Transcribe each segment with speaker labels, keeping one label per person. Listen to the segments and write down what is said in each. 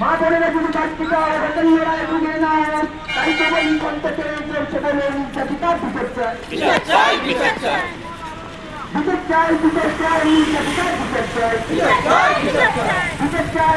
Speaker 1: মা বোনেরা যদি কার্তিকা লড়াই বুঝে না তাই তো বলি কণ্ঠকে বলেন জাতিকার বিচার চাই বিচার চাই বিচার চাই বিচার চাই বিচার চাই বিচার চাই বিচার চাই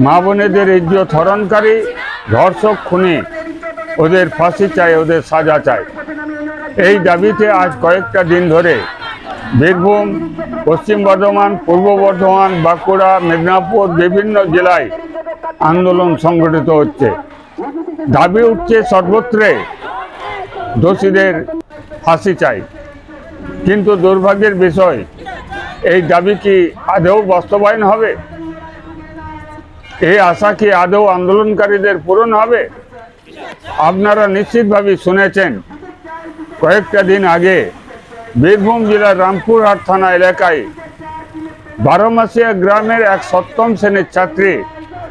Speaker 2: মা বোনেদের ইজ্জত হরণকারী ধর্ষক খুনি। ওদের ফাঁসি চাই, ওদের সাজা চাই। এই দাবিতে আজ কয়েকটা দিন ধরে বীরভূম, পশ্চিম বর্ধমান, পূর্ব বর্ধমান, বাঁকুড়া, মেদিনীপুর, বিভিন্ন জেলায় আন্দোলন সংগঠিত হচ্ছে। দাবি উঠছে সর্বত্রে দোষীদের ফাঁসি চাই। কিন্তু দুর্ভাগ্যের বিষয়, এই দাবি কি আদৌ বাস্তবায়ন হবে? এই আশা কি আদৌ আন্দোলনকারীদের পূরণ হবে? আপনারা নিশ্চিতভাবে শুনেছেন, কয়েকটা দিন আগে বীরভূম জেলার রামপুরহাট থানা এলাকায় বারোমাসিয়া গ্রামের এক সপ্তম শ্রেণির ছাত্রী,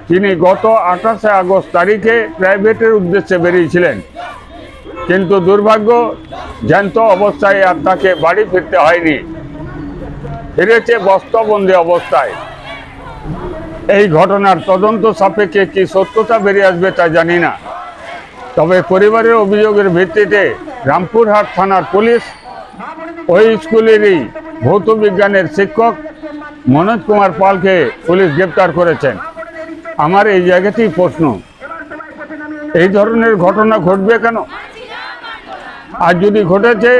Speaker 2: তিনি গত আঠাশে আগস্ট তারিখে প্রাইভেটের উদ্দেশ্যে বেরিয়েছিলেন। কিন্তু দুর্ভাগ্য, জ্যান্ত অবস্থায় আর তাকে বাড়ি ফিরতে হয়নি। ফিরেছে বস্তাবন্দি অবস্থায়। এই ঘটনার তদন্ত সাপেক্ষে কি সত্যতা বেরিয়ে আসবে তা জানি না। তবে পরিবারের অভিযোগের ভিত্তিতে রামপুরহাট থানার পুলিশ ওই স্কুলেরই ভৌত বিজ্ঞানের শিক্ষক মনোজ কুমার পালকে পুলিশ গ্রেপ্তার করেছেন। আমার এই জায়গাতেই প্রশ্ন, এই ধরনের ঘটনা ঘটবে কেন? আর যদি ঘটেছে,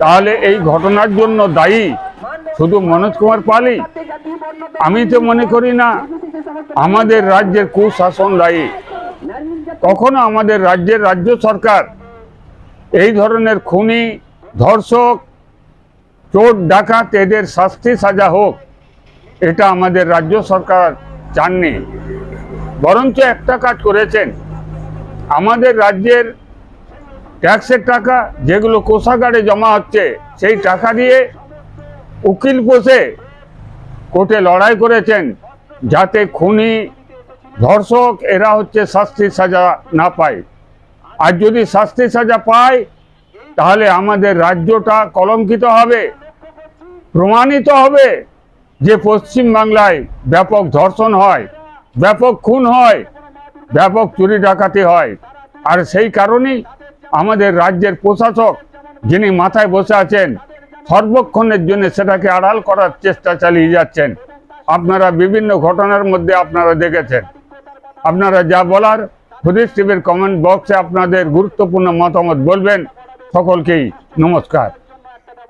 Speaker 2: তাহলে এই ঘটনার জন্য দায়ী শুধু মনোজ কুমার পালই। আমি তো মনে করি না, আমাদের রাজ্যের কুশাসন দায়ী। কখনো আমাদের রাজ্যের রাজ্য সরকার এই ধরনের খুনি, ধর্ষক, চোর, ডাকাত, এদের শাস্তি সাজা হোক, এটা আমাদের রাজ্য সরকার চাননি। বরঞ্চ একটা কাজ করেছেন। আমাদের রাজ্যের ট্যাক্সের টাকা, যেগুলো কোষাগারে জমা হচ্ছে, সেই টাকা দিয়ে উকিল বসে কোর্টে লড়াই করেছেন যাতে খুনি, ধর্ষক এরা হচ্ছে শাস্তি সাজা না পায়। আর যদি শাস্তি সাজা পায়, তাহলে আমাদের রাজ্যটা কলঙ্কিত হবে, প্রমাণিত হবে যে পশ্চিম বাংলায় ব্যাপক ধর্ষণ হয়, ব্যাপক খুন হয়, ব্যাপক চুরি ডাকাতি হয়। আর সেই কারণেই আমাদের রাজ্যের প্রশাসক যিনি মাথায় বসে আছেন সর্বক্ষণের জন্য সেটাকে আড়াল করার চেষ্টা চালিয়ে যাচ্ছেন। আপনারা বিভিন্ন ঘটনার মধ্যে আপনারা দেখেছেন। আপনারা যা বলার হুদিস টিভির কমেন্ট বক্সে আপনাদের গুরুত্বপূর্ণ মতামত বলবেন। সকলকেই নমস্কার।